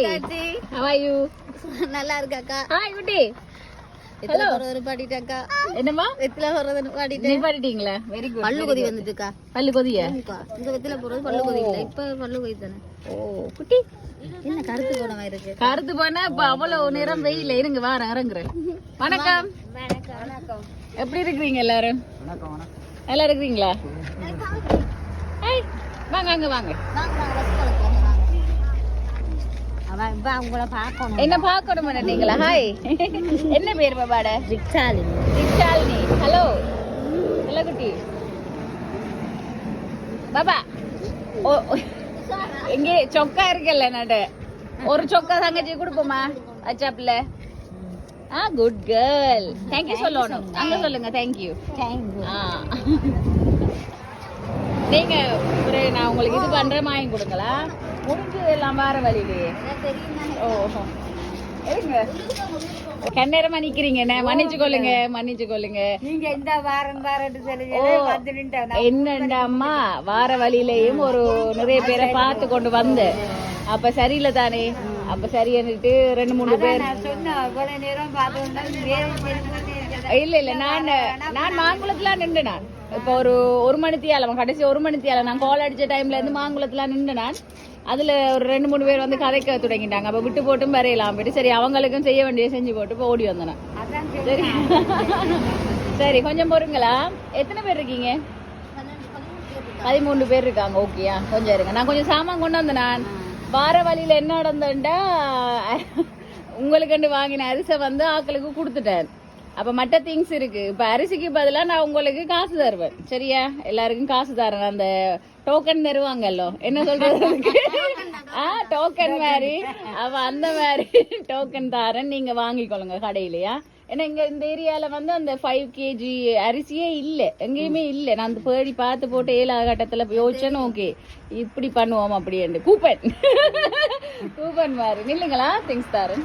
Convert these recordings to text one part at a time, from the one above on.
Hi how are you? நல்லா இருக்காக்கா hi குட்டி. எத்தனை போறது பாடிட்டாக்கா என்னம்மா? வெத்தில போறது நீ பாடிட்டேன்? பாடிட்டீங்களா வெரி குட் பல்லு கொதி வந்துட்டுக்கா. பல்லு கொதிய. இங்க வெத்தில போறது பல்லு கொதி இல்ல இப்ப பல்லு கொதி தானே. ஓ குட்டி. என்ன கருத்து போனமா இருக்கு? கருத்து போனா இப்ப அவ்வளவு நேரம் வெயில இருங்க வாரம் இறங்குறேன். வணக்கம். வணக்கம். எப்படி இருக்கிறீங்க எல்லாரும்? நல்லா இருக்கிறீங்களா? வாங்க அங்க வாங்க அவன் இப்ப அவங்கள பார்க்கணும் என்ன பார்க்கணும் நீங்களா? ஹாய் என்ன பேர் பாபாட ரிக்ஷாலி ரிக்ஷாலினி ஹலோ ஹலோ குட்டி. பாபா. ஓ. இங்கே சொக்கா இருக்குல்ல நடு. ஒரு சொக்கா தங்கச்சி கொடுப்போமா? அச்சாப்ல ஆ குட் கேர்ள் தேங்க்யூ சொல்லணும். அங்க சொல்லுங்க. தேங்க்யூ தேங்க்யூ ஆ. நீங்க ஒரு நான் உங்களுக்கு இது பண்றேன் வாங்கி கொடுங்களா? முடிஞ்சு எல்லாம் வார வழியிலேயே ஓ இருங்க கண்ணேரமா நிக்கிறீங்க மன்னிச்சு கொள்ளுங்க மன்னிச்சு கொள்ளுங்க நீங்க இந்த வாரம் ஓ என்னண்டா அம்மா வார வழியிலயும் ஒரு நிறைய பேரை பார்த்து கொண்டு வந்து. அப்ப சரியில்லை தானே? அப்ப சரியானுட்டு ரெண்டு மூணு பேர். இல்ல இல்ல. நான் நான் மாங்குளத்துல நின்று நான். இப்ப ஒரு ஒரு மணித்தியால கடைசி ஒரு மணித்தியால நான் கால் அடிச்ச டைம்ல இருந்து மாங்குளத்துல நின்று நான் அதுல ஒரு ரெண்டு மூணு பேர் வந்து கதைக்க தொடங்கிட்டாங்க. அப்ப விட்டு போட்டும் வரையலாம் போயிட்டு சரி அவங்களுக்கும் செய்ய வேண்டிய செஞ்சு போட்டு இப்ப ஓடி வந்தேன் சரி. சரி கொஞ்சம் பொறுங்களா? எத்தனை பேர் இருக்கீங்க? பதிமூணு பேர் இருக்காங்க. ஓகேயா கொஞ்சம் இருங்க. நான் கொஞ்சம் சாமான் கொண்டு வந்தேன் நான். வார வழியில என்ன நடந்தேன்டா உங்களுக்கு வாங்கின அரிசை வந்து ஆக்களுக்கு கொடுத்துட்டேன். அப்ப மற்ற திங்ஸ் இருக்கு. இப்ப அரிசிக்கு பதிலா நான் உங்களுக்கு காசு தருவேன். சரியா? எல்லாருக்கும் காசு தரேன். அந்த டோக்கன் தருவாங்கல்லோ? என்ன சொல்றது ஆ டோக்கன் மாதிரி. அவ அந்த மாதிரி டோக்கன் தரேன். நீங்க வாங்கிக்கொள்ளுங்க கடையிலயா? ஏன்னா இங்க இந்த ஏரியால வந்து அந்த ஃபைவ் கேஜி அரிசியே இல்ல. எங்கேயுமே இல்ல. நான் அந்த பேடி பார்த்து போட்டு ஏழாவது கட்டத்துல யோசிச்சேன்னு ஓகே இப்படி பண்ணுவோம் அப்படின்ட்டு. கூப்பன் கூப்பன் மாதிரி. இல்லைங்களா திங்ஸ் தரேன்.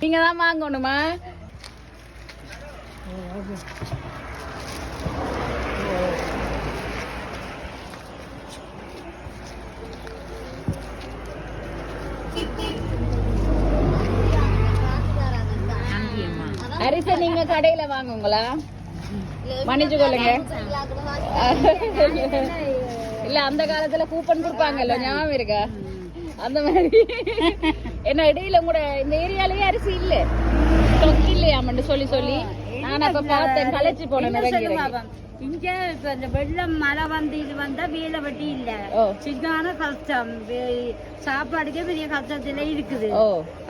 நீங்க தான் வாங்கணுமா அரிசி நீங்க கடையில வாங்குங்களா? மன்னிச்சு கொள்ளுங்க. இல்ல அந்த காலத்துல கூப்பன் கொடுப்பாங்கல்ல ஞாபகம் இருக்கா? அந்த மாதிரி. என்ன இடையில கூட இந்த ஏரியாலயே அரிசி இல்ல. ஸ்டாக் இல்லையாமன்னு சொல்லி சொல்லி. நான் அப்ப பார்த்தேன் களைச்சு போனேன். இங்க இந்த வெள்ளம் மழை வந்து இது வந்தா வேலை வெட்டி இல்ல. ஓ. சின்னான கஷ்டம். சாப்பாடுக்கே பெரிய கஷ்டத்துல இருக்குது.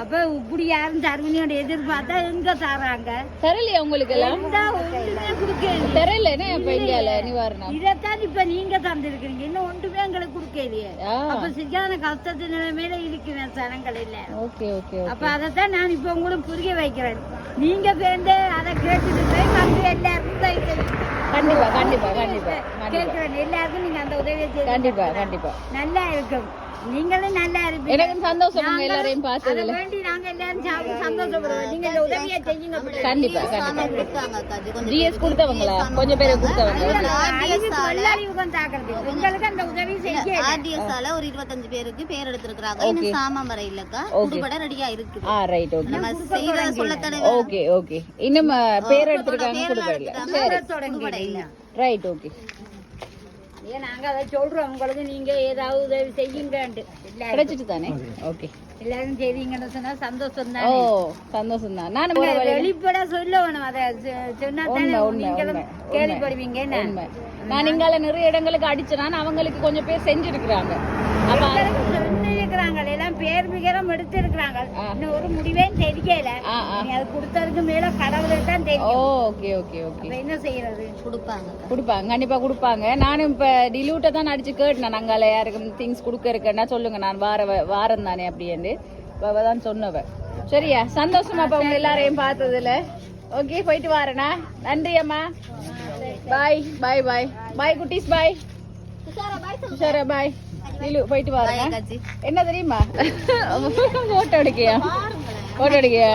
அப்ப இப்படி யாரும் தருவனியோட எதிர்பார்த்தா எங்க தராங்க? தரலையா உங்களுக்கு எல்லாம் தரல என்ன இப்ப இந்தியால நிவாரணம். இதைத்தான் இப்ப நீங்க தந்திருக்கிறீங்க. இன்னும் ஒன்றுமே எங்களுக்கு கொடுக்கலையே. அப்ப சரியான கஷ்டத்து நிலைமையில இருக்கிறேன் சனங்கள் இல்ல. ஓகே ஓகே அப்ப அதைத்தான் நான் இப்ப உங்களுக்கு புரிய வைக்கிறேன். நீங்க சேர்ந்து அதை கேட்டுட்டு போய் வந்து எல்லாருக்கும் போய் கண்டிப்பா கண்டிப்பா கண்டிப்பா கேட்கிறேன். எல்லாருக்கும் நீங்க அந்த உதவியை கண்டிப்பா கண்டிப்பா. நல்லா இருக்கும். நீங்களும் நல்லா இருப்பீங்க. எனக்கு சந்தோஷம் எல்லாரையும் பார்த்ததுல வேண்டி நாங்க எல்லாரும் சாப்பிட்டு சந்தோஷப்படுவோம். நீங்க இந்த உதவியை செய்யுங்க கண்டிப்பா கண்டிப்பா. ஜிஎஸ் கொடுத்தவங்களா? கொஞ்சம் பேரை கொடுத்தவங்க தாக்குறது உங்களுக்கு அந்த உதவி செய்ய ஆர்டிஎஸ்ஆல ஒரு இருபத்தஞ்சு பேருக்கு பேர் எடுத்திருக்கிறாங்க. இன்னும் சாமான் வர இல்லக்கா குடுபட ரெடியா இருக்கு ஆ ரைட் ஓகே நம்ம செய்த சொல்லத்தடவை ஓகே ஓகே. இன்னும் பேர் எடுத்திருக்காங்க கொடுக்கல சரி. ரைட் ஓகே ஏன் நாங்க அதை சொல்றோம். உங்களுக்கு நீங்க ஏதாவது உதவி செய்யுங்கன்ட்டு. எல்லாரும் கிடைச்சிட்டு தானே? ஓகே. எல்லாரும் செய்வீங்கன்னு சொன்னா சந்தோஷம் ஓ தான்? சந்தோஷம் தான் வழியில- வெளிப்பட சொல்லணும். அதை சொன்னா நீங்களும் கேள்விப்படுவீங்க. நான் இங்கால நிறைய இடங்களுக்கு அடிச்சேனா. அவங்களுக்கு கொஞ்சம் பேர் செஞ்சிருக்கிறாங்க. அப்ப அது- எல்லாம் பேர் சர்டிபிகேட்டும் எடுத்திருக்கிறாங்க. இன்னும் ஒரு முடிவே தெரியல. அது கொடுத்ததுக்கு மேல கடவுளுக்கு தான் ஓ தெரியும் ஓகே ஓகே. ஓகே என்ன செய்யறது? கொடுப்பாங்க கொடுப்பாங்க கண்டிப்பா கொடுப்பாங்க. நானும் இப்ப டிலூட்டை தான் அடிச்சு கேட்டேன். நாங்கள யாருக்கும் திங்ஸ் கொடுக்க இருக்கேன்னா சொல்லுங்க. நான் வார வாரம் தானே அப்படின்னு தான் சொன்னவ. சரியா? சந்தோஷமா அப்ப உங்க எல்லாரையும் பார்த்ததுல. ஓகே போயிட்டு வரேனா. நன்றி அம்மா பாய் பாய் பாய் பாய் குட்டீஸ் பாய் உஷாரா பாய் நிலு போயிட்டு காட்சி என்ன தெரியுமா? போட்டோ எடுக்கியா? போட்டோ எடுக்கியா?